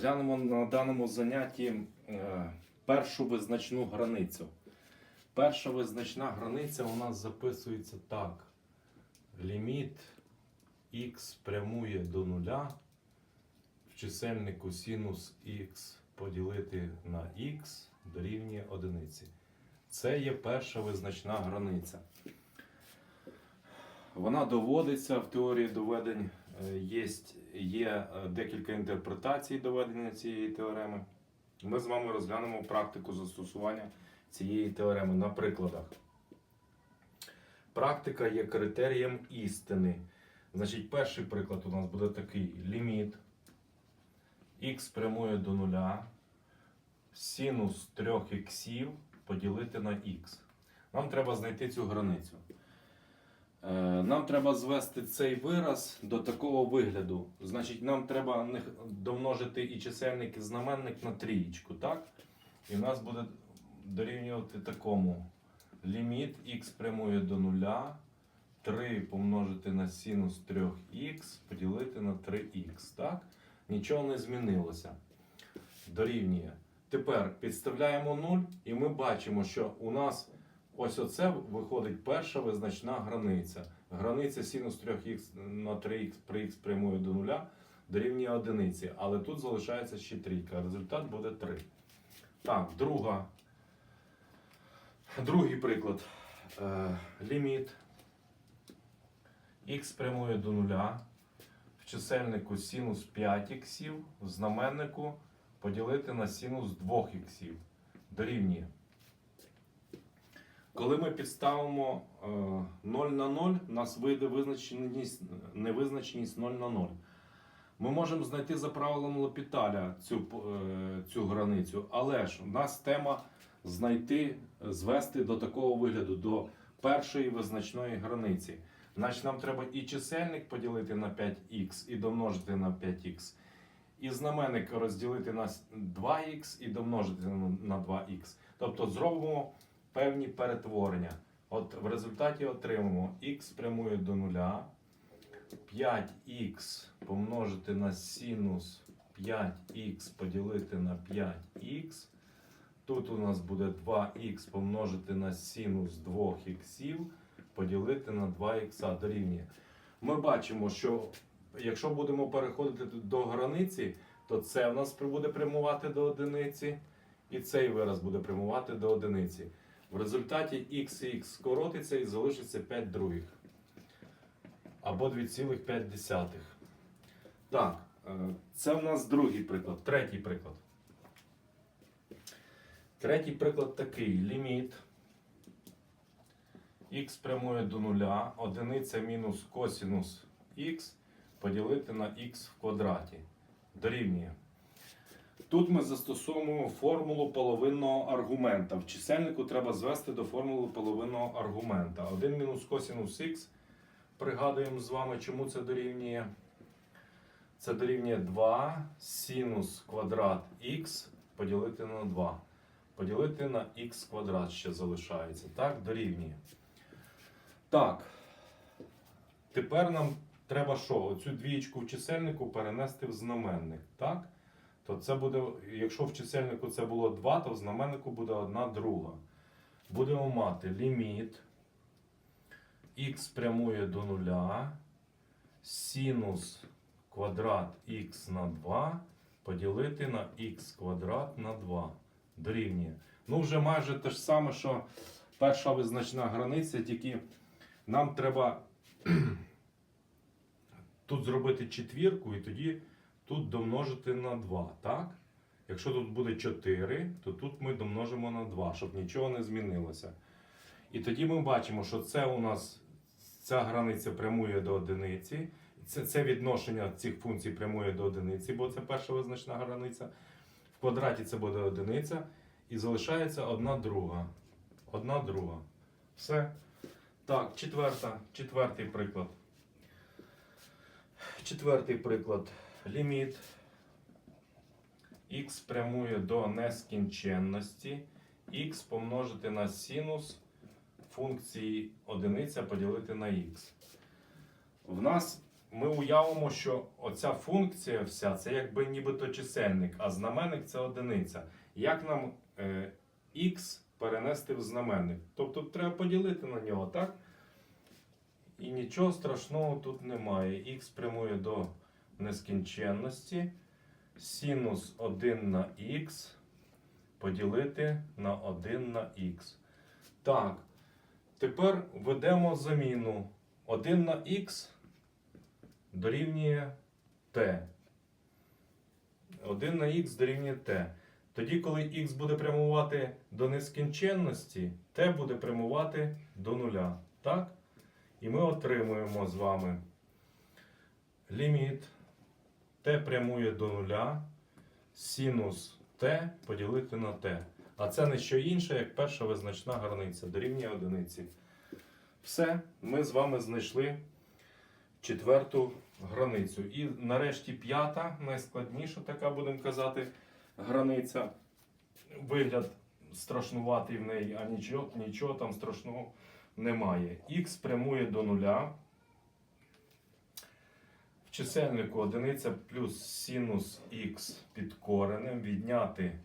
Глянемо на даному занятті е, першу визначну границю. Перша визначна границя у нас записується так. Ліміт х прямує до нуля. В чисельнику синус х поділити на х дорівнює одиниці. Це є перша визначна границя. Вона доводиться в теорії доведень. Е, Є, є е, декілька інтерпретацій доведення цієї теореми. Ми з вами розглянемо практику застосування цієї теореми на прикладах. Практика є критерієм істини. Значить, перший приклад у нас буде такий ліміт х прямує до нуля, синус 3 іксів поділити на х. Нам треба знайти цю границю. Е, Нам треба звести цей вираз до такого вигляду. Значить, нам треба домножити і чисельник, і знаменник на трієчку, так? І в нас буде дорівнювати такому. Ліміт х прямує до нуля. 3 помножити на синус 3х поділити на 3х. Так? Нічого не змінилося. Дорівнює. Тепер підставляємо 0 і ми бачимо, що у нас ось оце виходить перша визначна границя. Границя синус 3х на 3х при х прямує до 0 дорівнює одиниці. Але тут залишається ще трійка. Результат буде 3. Так, друга. Другий приклад. Е, ліміт х прямує до 0. В чисельнику синус 5 х, в знаменнику поділити на синус 2 х. Дорівнює. Коли ми підставимо е, 0 на 0, у нас вийде визначеність, невизначеність 0 на 0. Ми можемо знайти за правилом Лопіталя цю, е, цю границю, але ж у нас тема знайти, звести до такого вигляду, до першої визначної границі. Значить, нам треба і чисельник поділити на 5х і домножити на 5х, і знаменник розділити на 2х і домножити на 2х. Тобто зробимо певні перетворення. От в результаті отримаємо х прямує до нуля. 5х помножити на синус 5х поділити на 5х. Тут у нас буде 2х помножити на синус 2х поділити на 2х дорівнює. Ми бачимо, що якщо будемо переходити до границі, то це в нас буде прямувати до одиниці, і цей вираз буде прямувати до одиниці. В результаті х і х скоротиться і залишиться 5 других. Або 2,5. Так, е, це в нас другий приклад. Третій приклад. Третій приклад такий: ліміт х прямує до нуля, одиниця мінус косінус х поділити на х в квадраті. Дорівнює. Тут ми застосовуємо формулу половинного аргумента. В чисельнику треба звести до формули половинного аргумента. 1 мінус косінус х. Пригадуємо з вами, чому це дорівнює. Це дорівнює 2 синус квадрат х поділити на 2. Поділити на х квадрат ще залишається. Так, дорівнює. Так. Тепер нам треба що? Оцю двієчку в чисельнику перенести в знаменник. Так? То це буде, якщо в чисельнику це було 2, то в знаменнику буде 1 друга. Будемо мати ліміт х прямує до нуля, синус квадрат х на 2 поділити на х квадрат на 2. Дорівнює. Ну, вже майже те ж саме, що перша визначна границя, тільки нам треба тут зробити четвірку і тоді тут домножити на 2. Так? Якщо тут буде 4, то тут ми домножимо на 2, щоб нічого не змінилося. І тоді ми бачимо, що це у нас ця границя прямує до одиниці. Це, це відношення цих функцій прямує до одиниці, бо це перша визначна границя. В квадраті це буде одиниця. І залишається одна друга. Одна друга. Все. Так, четверта, четвертий приклад. Четвертий приклад. Ліміт х прямує до нескінченності. х помножити на синус функції одиниця поділити на х. В нас ми уявимо, що оця функція вся це якби нібито чисельник, а знаменник це одиниця. Як нам е, x перенести в знаменник? Тобто треба поділити на нього, так? І нічого страшного тут немає. Х прямує до нескінченності. Синус 1 на х поділити на 1 на х. Так, тепер ведемо заміну. 1 на х дорівнює t. 1 на х дорівнює t. Тоді, коли х буде прямувати до нескінченності, t буде прямувати до нуля. Так? І ми отримуємо з вами ліміт t прямує до нуля, синус t поділити на t. А це не що інше, як перша визначна границя дорівнює одиниці. Все, ми з вами знайшли четверту границю. І нарешті п'ята, найскладніша, така будемо казати, границя. Вигляд страшнуватий в неї, а нічого, нічого там страшного немає. Х прямує до нуля. Чисельнику одиниця плюс синус х під коренем. Відняти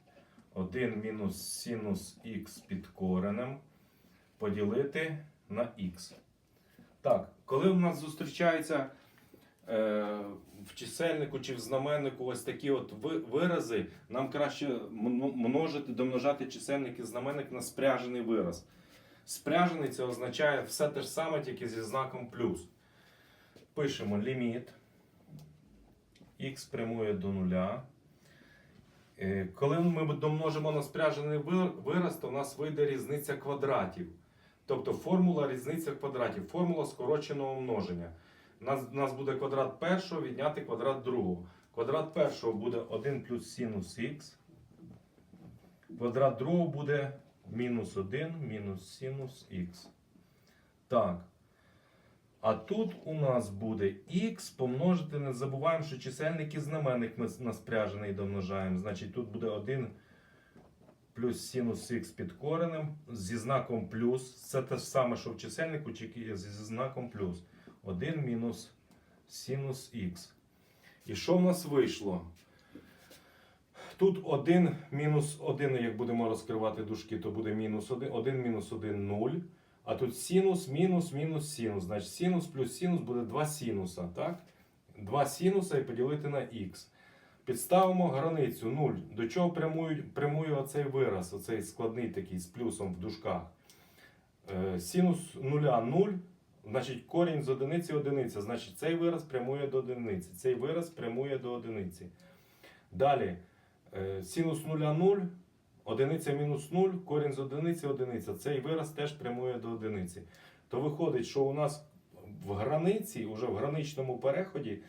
1 мінус синус х під коренем. Поділити на х. Так, коли в нас зустрічаються е, в чисельнику чи в знаменнику ось такі от вирази, нам краще множити, домножати чисельник і знаменник на спряжений вираз. Спряжений це означає все те ж саме, тільки зі знаком плюс. Пишемо ліміт. Х прямує до нуля. Е, Коли ми домножимо на спряжений вираз, то у нас вийде різниця квадратів. Тобто формула різниця квадратів, формула скороченого множення. У нас, у нас буде квадрат першого відняти квадрат другого. Квадрат першого буде 1 плюс синус х. Квадрат другого буде мінус 1 мінус синус х. Так. А тут у нас буде х помножити, не забуваємо, що чисельник і знаменник ми на спряжений домножаємо. Значить, тут буде 1 плюс синус х під коренем зі знаком плюс. Це те ж саме, що в чисельнику, зі знаком плюс. 1 мінус синус х. І що в нас вийшло? Тут 1 мінус 1, як будемо розкривати дужки, то буде мінус 1, 1 мінус 1 0. А тут синус, мінус, мінус синус. Значить, синус плюс синус буде 2 синуса. Так? 2 синуса і поділити на х. Підставимо границю 0. До чого прямує, прямує оцей вираз, оцей складний такий з плюсом в дужках. Е, синус 0 0. Значить, корінь з одиниці одиниця. Значить, цей вираз прямує до одиниці. Цей вираз прямує до одиниці. Далі. е, Синус 0 0. Одиниця мінус 0, корінь з одиниці одиниця. Цей вираз теж прямує до одиниці. То виходить, що у нас в границі, уже в граничному переході,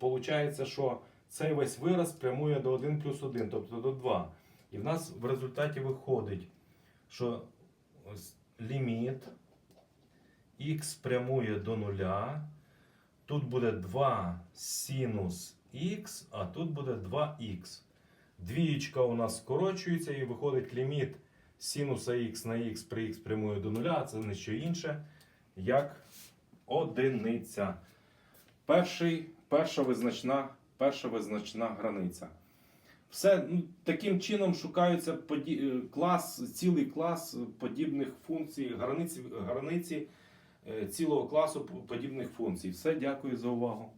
виходить, що цей весь вираз прямує до 1 плюс 1, тобто до 2. І в нас в результаті виходить, що ось ліміт х прямує до 0. Тут буде 2 синус х, а тут буде 2х. Двієчка у нас скорочується і виходить ліміт синуса х на х при х прямує до нуля, це не що інше, як одиниця. Перший, перша, визначна, перша визначна границя. Все ну, таким чином шукаються поді... е, клас, цілий клас подібних функцій, границі, границі е, цілого класу подібних функцій. Все, дякую за увагу.